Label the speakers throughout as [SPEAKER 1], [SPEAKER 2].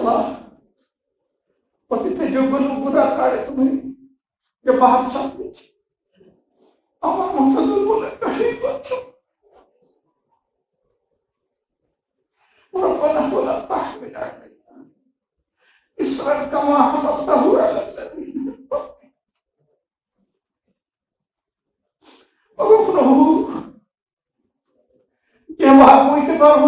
[SPEAKER 1] আল্লাহ অতীতে যোগ্য লোকগুলার কারে তুমি যে বাহাত চাপিয়েছে আমার মতো দুর্বল একটা সেই পাচ্ছ ربنا ولا تحمل علينا إسرا كما حملته على الذين من قبلنا وغفره যে ভাব বইতে পারবো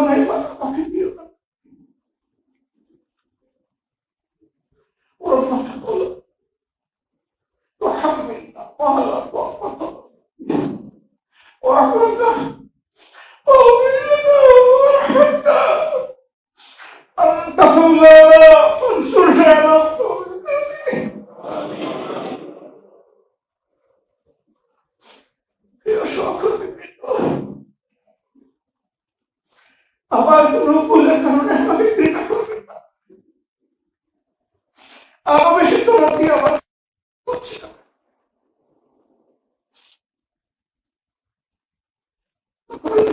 [SPEAKER 1] আমার কোন ভুলের কারণে আমাকে ঘৃণা দিয়ে আমার করছে না করে দিলেন সুযোগ করে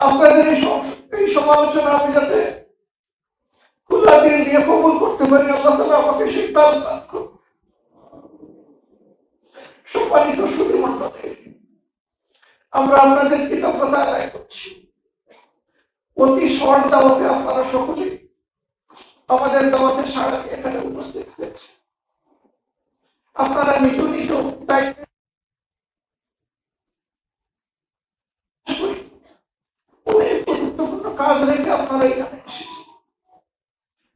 [SPEAKER 1] আপনাদের এই সমালোচনা আমি যাতে খোলা দিল দিয়ে কবুল করতে পারি, আল্লাহ তালা আমাকে সেই দান। সম্মানিত সুদী মন্ডলে আমরা আপনাদের কৃতজ্ঞতা আদায় করছি অতি শর্ট দাওয়াতে আপনারা সকলে আমাদের দাওয়াতে সারা দিয়ে এখানে উপস্থিত হয়েছে আপনারা নিজ নিজ দায়িত্বে অনেক গুরুত্বপূর্ণ কাজ আপনারা এখানে এসেছেন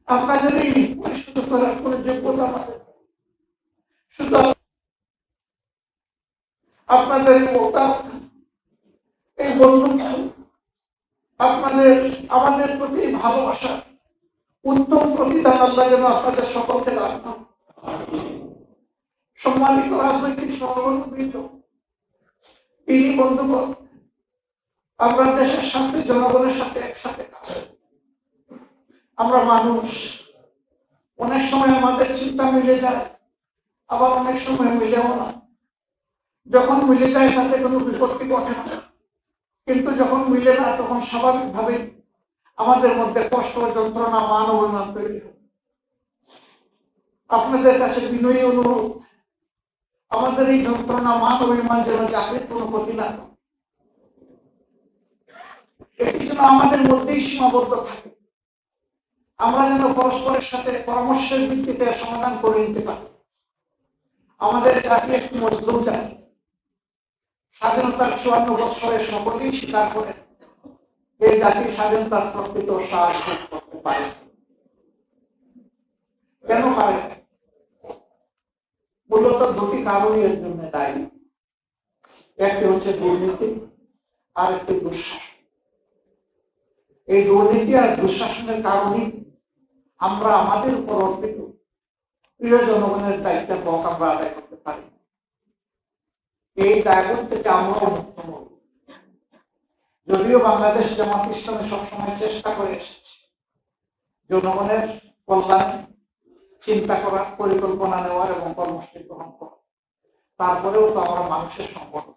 [SPEAKER 1] আপনাদের এই পরিশুদ্ধ করার কোন যোগ্যতা আমাদের শুধু আপনাদের এই মোটামুটি এই বন্ধুত্ব আপনাদের, আমাদের প্রতি ভালোবাসা, উত্তম প্রতিদান আল্লাহ যেন আপনাদের সকলকে দান সম্মানিত রাজনৈতিক সহকর্মীবৃন্দ, তিনি বন্ধুগণ আমরা দেশের সাথে, জনগণের সাথে একসাথে কাজ করি। আমরা মানুষ অনেক সময় আমাদের চিন্তা মিলে যায়, আবার অনেক সময় মিলেও না যখন মিলে যায় তাতে কোনো বিপত্তি ঘটে না কিন্তু যখন মিলে না, তখন স্বাভাবিকভাবে আমাদের মধ্যে কষ্ট, যন্ত্রণা, মান অভিমান তৈরি হয় আপনাদের কাছে বিনয়ী অনুরোধ, আমাদের এই যন্ত্রণা, মান অভিমান যেন জাতির কোনো ক্ষতি না করে। যেন আমাদের মধ্যেই সীমাবদ্ধ থাকে। আমরা যেন পরস্পরের সাথে পরামর্শের ভিত্তিতে সমাধান করে নিতে পারি। আমাদের জাতি একটি মজলুম জাতি। স্বাধীনতার চুয়ান্ন বছরে সকলেই স্বীকার করেন এই জাতি স্বাধীনতার প্রকৃত সাহায্য করতে পারে। কেন পারে? মূলত দুটি কারণই এর জন্য দায়ী। একটি হচ্ছে দুর্নীতি আর একটি দুঃশাসন। এই দুর্নীতি আর দুঃশাসনের কারণে আমরা আমাদের উপর অর্পিত। প্রিয় জনগণের দায়িত্বের হক আমরা আদায় করতে পারি। এই দায়বোধ থেকে আমরাও মুক্ত নই যদিও বাংলাদেশ জামাত ইসলামে সবসময় চেষ্টা করে এসেছে জনগণের কল্যাণে চিন্তা করা পরিকল্পনা নেওয়ার এবং কর্মসূচি গ্রহণ করা তারপরেও তো আমরা মানুষের সম্পর্ক